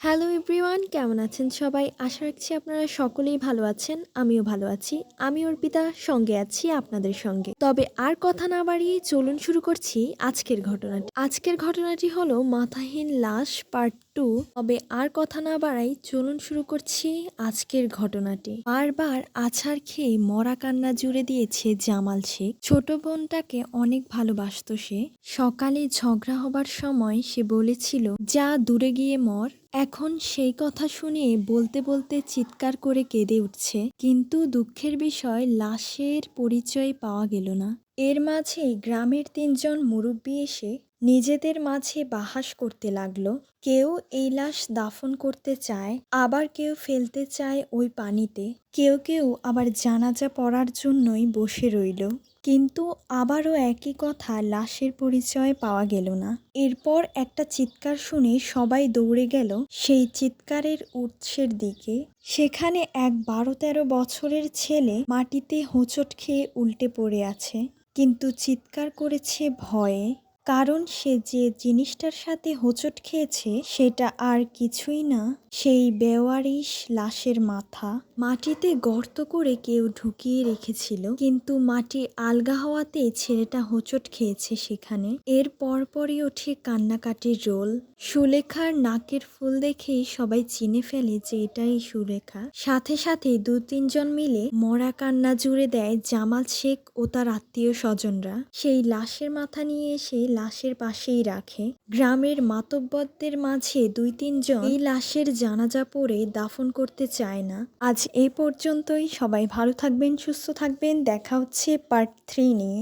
Hello everyone কেমন আছেন সবাই? আশা রাখছি আপনারা সকলেই ভালো আছেন, আমিও ভালো আছি। আমি অর্পিতা, সঙ্গে আছি আপনাদের সঙ্গে। তবে আর কথা না বাড়িয়ে চলুন শুরু করছি আজকের ঘটনাটি। আজকের ঘটনাটি হলো মাথাহীন লাশ পার্ট টু তবে আর কথা না বাড়াই চলুন শুরু করছি আজকের ঘটনাটি। বারবার আছাড় খেয়ে মরা কান্না জুড়ে দিয়েছে জামাল শেখ। ছোট বোনটাকে অনেক ভালোবাসতো সে। সকালে ঝগড়া হবার সময় সে বলেছিল, যা দূরে গিয়ে মর। এখন সেই কথা শুনে বলতে বলতে চিৎকার করে কেঁদে উঠছে। কিন্তু দুঃখের বিষয়, লাশের পরিচয় পাওয়া গেল না। এর মাঝেই গ্রামের তিনজন মুরব্বী এসে নিজেদের মাঝে বাহাস করতে লাগল। কেউ এই লাশ দাফন করতে চায়, আবার কেউ ফেলতে চায় ওই পানিতে। কেউ কেউ আবার জানাজা পড়ার জন্যই বসে রইল। কিন্তু আবারও একই কথা লাশের পরিচয় পাওয়া গেল না। এরপর একটা চিৎকার শুনে সবাই দৌড়ে গেল সেই চিৎকারের উৎসের দিকে। সেখানে এক বারো তেরো বছরের ছেলে মাটিতে হোঁচট খেয়ে উল্টে পড়ে আছে। কিন্তু চিৎকার করেছে ভয়ে কারণ সে যে জিনিসটার সাথে হোঁচট খেয়েছে, সেটা আর কিছুই না। সেই বেওয়ারিশ লাশের মাথা। মাটিতে গর্ত করে কেউ ঢুকিয়ে রেখেছিল, কিন্তু মাটি আলগা হওয়াতে ছেলেটা হোঁচট খেয়েছে সেখানে। এর পরপরই ওঠে কান্নাকাটির রোল। সুলেখার নাকের ফুল দেখেই সবাই চিনে ফেলে যে এটাই সুলেখা। সাথে সাথে দু তিনজন মিলে মরা কান্না জুড়ে দেয় জামাল শেখ ও তার আত্মীয় স্বজনরা। সেই লাশের মাথা নিয়ে এসে লাশের পাশেই রাখে। গ্রামের মাতব্বরদের মাঝে দুই তিনজন এই লাশের জানাজা পড়ে দাফন করতে চায় না। আজ এই পর্যন্তই। সবাই ভালো থাকবেন, সুস্থ থাকবেন। দেখা হচ্ছে পার্ট থ্রি নিয়ে।